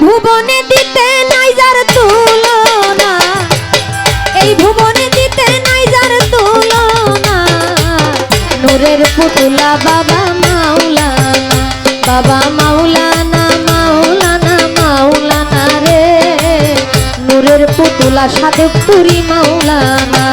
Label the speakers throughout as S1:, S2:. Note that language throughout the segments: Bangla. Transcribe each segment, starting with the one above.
S1: ভুবনে দিতে নাই যার তুলনা। এই ভুবনে দিতে নাই যার তুলনা। নূরের পুতুলা বাবা মাওলানা বাবা মাওলানা মাওলানা মাওলানা রে। নূরের পুতুলা সাধে পুরি মাওলানা।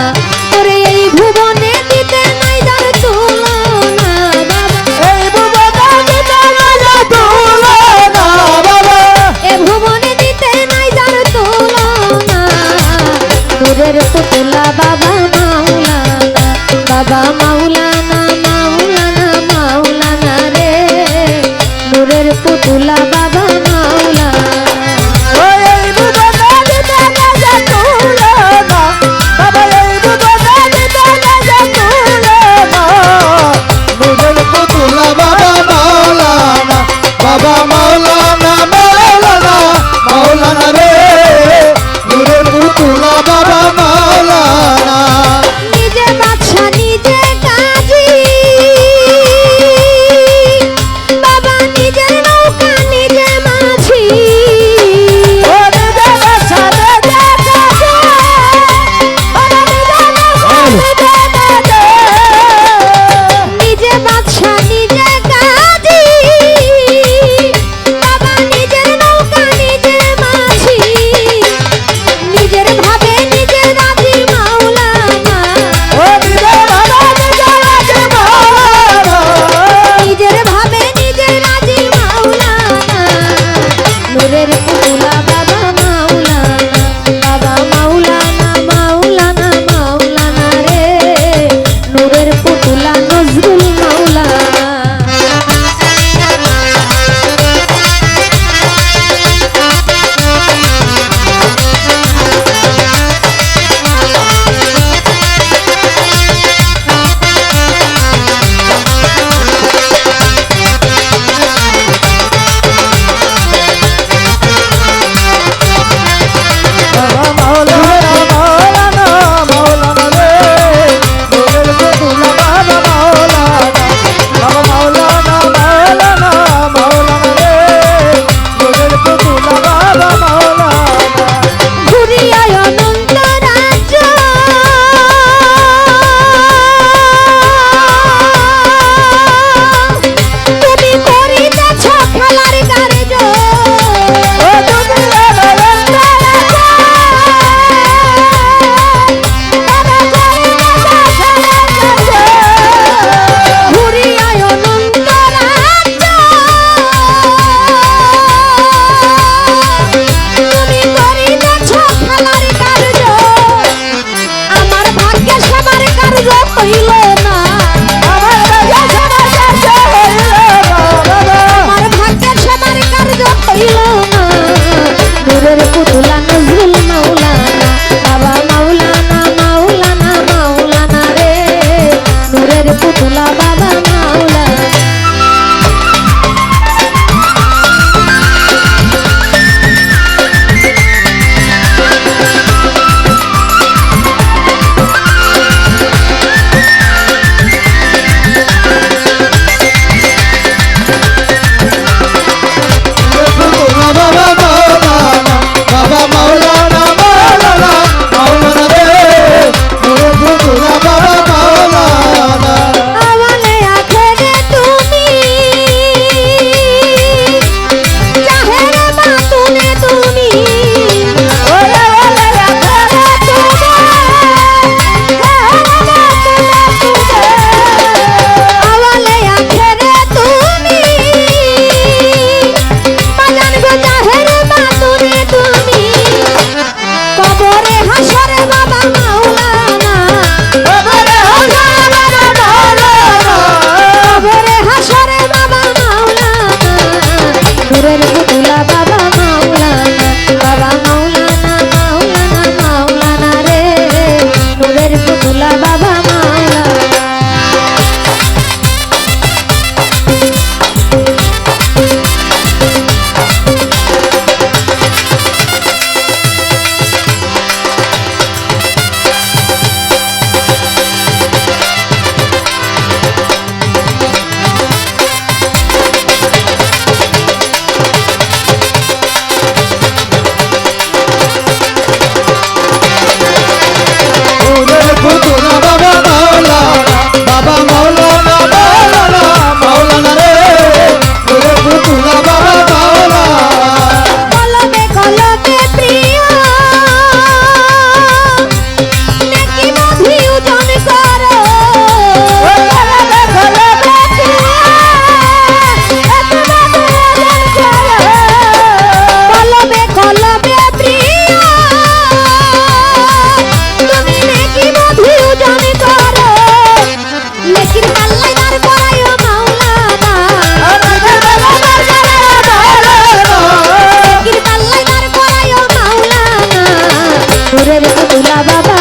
S1: La la la.